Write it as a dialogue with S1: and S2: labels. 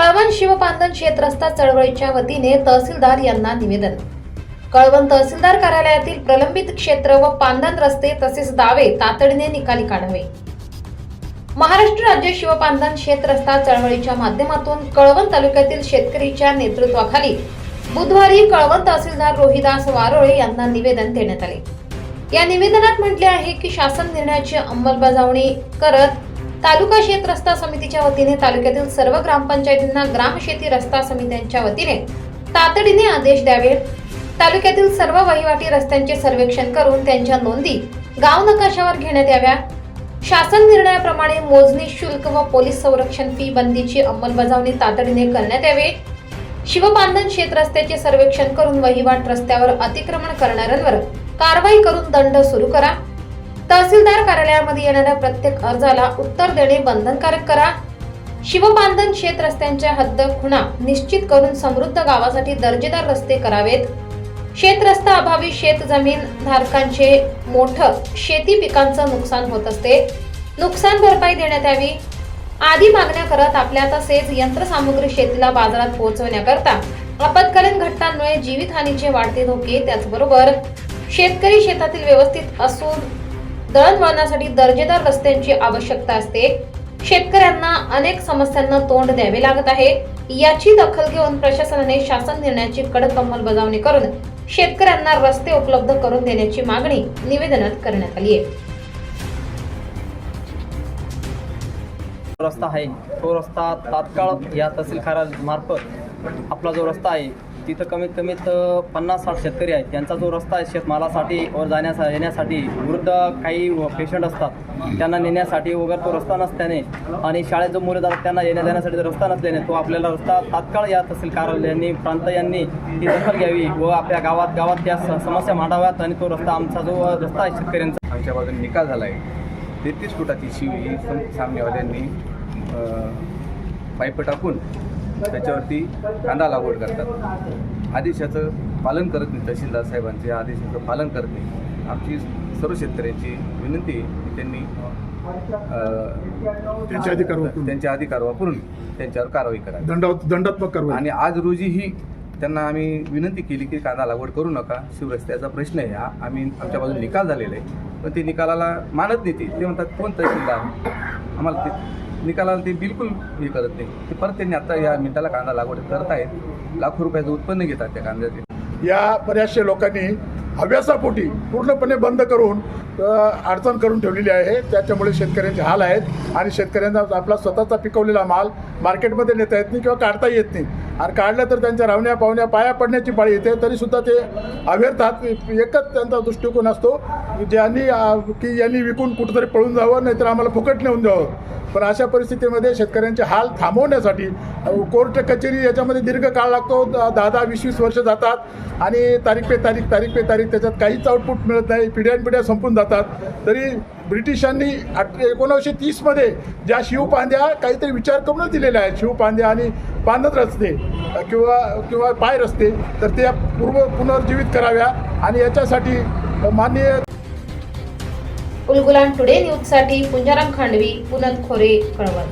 S1: कळवण शिवपांधन शेत चळवळीच्या वतीने तहसीलदार यांना निवेदन. कळवण तहसीलदार कार्यालयातील प्रलंबित क्षेत्र व पांधन रस्ते तसेच दावे तातडीने निकाली काढावे. महाराष्ट्र राज्य शिवपांधन शेत चळवळीच्या माध्यमातून कळवण तालुक्यातील शेतकरीच्या नेतृत्वाखाली बुधवारी कळवण तहसीलदार रोहिदास वारोळे यांना निवेदन देण्यात आले. या निवेदनात म्हटले आहे की शासन निर्णयाची अंमलबजावणी करत तालुका शेत रस्ता समितीच्या वतीने तालुक्यातील सर्व ग्रामपंचायतींना ग्रामशेती रस्ता समित्यांच्या वतीने तातडीने आदेश द्यावेत तालुक्यातील सर्व वहिवाटी रस्त्यांचे सर्वेक्षण करून त्यांच्या नोंदी गाव नकाशावर घेण्यात याव्या. शासन निर्णयाप्रमाणे मोजणी शुल्क व पोलीस संरक्षण फी बंदीची अंमलबजावणी तातडीने करण्यात यावे. शिवबांधन शेत रस्त्याचे सर्वेक्षण करून वहिवाट रस्त्यावर अतिक्रमण करणाऱ्यांवर कारवाई करून दंड सुरू करा. तहसीलदार कार्यालयामध्ये येणाऱ्या प्रत्येक अर्जाला उत्तर देणे बंधनकारक करा. शिवबांधन शेत रस्त्यांच्या हद्द खुणा निश्चित करून समृद्ध गावासाठी दर्जेदार रस्ते करावेत. शेत रस्ता अभावी शेत जमीन धारकांचे मोठं शेती पिकांचं नुकसान होत असते. नुकसान भरपाई देण्यात यावी. आदी मागण्या करत आपल्या तसेच यंत्रसामुग्री शेतीला बाजारात पोहोचवण्याकरता आपत्कालीन घटनांमुळे जीवितहानीचे वाढते धोके त्याचबरोबर शेतकरी शेतातील व्यवस्थित असून दळणवळणासाठी दर्जेदार रस्त्यांची आवश्यकता असते. शेतकऱ्यांना अनेक समस्यांना तोंड द्यावे लागत आहे. याची दखल घेऊन प्रशासनाने शासन निर्णयाची कडक अंमलबजावणी करून शेतकऱ्यांना रस्ते उपलब्ध करून देण्याची मागणी निवेदनात करण्यात आली आहे.
S2: रस्ता आहे. तो रस्ता तात्काळ या तहसील कार्यालयामार्फत आपला जो रस्ता आहे तिथं कमीत कमीत पन्नास साठ शेतकरी आहेत. त्यांचा जो रस्ता आहे शेतमालासाठी वर जाण्यासा येण्यासाठी वृद्ध काही पेशंट असतात त्यांना नेण्यासाठी वगैरे तो रस्ता नसल्याने आणि शाळेत जो मुलं जातात त्यांना येण्या जाण्यासाठी रस्ता नसल्याने तो आपल्याला रस्ता तात्काळ या तहसील कार्यालयांनी प्रांत यांनी ती दखल घ्यावी व आपल्या गावात गावात त्या समस्या मांडाव्यात आणि तो रस्ता आमचा जो रस्ता आहे शेतकऱ्यांचा.
S3: आमच्या बाजूने निकाल झाला आहे तेहतीस फुटाची शिव ही सामनेवाल्यांनी पाईप टाकून त्याच्यावरती कांदा लागवड करतात. आदेशाचं पालन करत नाही तहसीलदार साहेबांचे आदेशाचं पालन करत नाही. आमची सर्व शेतकऱ्यांची विनंती की त्यांनी अ,
S4: त्यांचे अधिकार वापरून.
S3: त्यांचे अधिकार वापरून त्यांच्यावर कारवाई करावी.
S4: दंडात दंडात्मक कारवाई.
S3: आणि आज रोजीही त्यांना आम्ही विनंती केली की कांदा लागवड करू नका. शिवरस्त्याचा प्रश्न आहे हा. आम्ही आमच्या बाजूने निकाल झालेला आहे. पण ते निकालाला मानत नाही ते. ते म्हणतात कोण तहसीलदार? आम्हाला ते निकालाला ते बिलकुल हे करत नाही. ते परत त्यांनी आता या मिनिटाला कांदा लागवड करत आहेत लाखो रुपयाचं उत्पन्न घेतात त्या कांद्याचे.
S4: या बऱ्याचशा लोकांनी हव्यासापोटी पूर्णपणे बंद करून अडचण करून ठेवलेली आहे. त्याच्यामुळे शेतकऱ्यांचे हाल आहेत आणि शेतकऱ्यांना आपला स्वतःचा पिकवलेला माल मार्केटमध्ये नेता येत नाही किंवा काढता येत नाही. आणि काढलं तर त्यांच्या रावण्या पावण्या पाया पडण्याची पाळी येते. तरीसुद्धा ते अवेरतात एकच त्यांचा दृष्टिकोन असतो की ज्यांनी की यांनी विकून कुठंतरी पळून जावं नाहीतर आम्हाला फुकट नेऊन द्यावं. पण अशा परिस्थितीमध्ये शेतकऱ्यांचे हाल थांबवण्यासाठी कोर्ट कचेरी याच्यामध्ये दीर्घ काळ लागतो. द- दहा दहा वीस वीस वर्ष जातात आणि तारीख पे तारीख तारीख पे तारीख त्याच्यात काहीच आउटपुट मिळत नाही. पिढ्यानपिढ्या संपून जातात. तरी ब्रिटिशांनी अठ एकोणीसशे तीसमध्ये ज्या शिवपांद्या काहीतरी विचार करूनच दिलेल्या आहेत शिवपांद्या आणि पांदत रस्ते किंवा किंवा पाय रस्ते तर त्या पूर्व पुनर्जीवित कराव्या आणि याच्यासाठी माननीय
S1: उलगुलान टुडे न्यूजसाठी पुंजाराम खांडवी पुनत खोरे कळवण.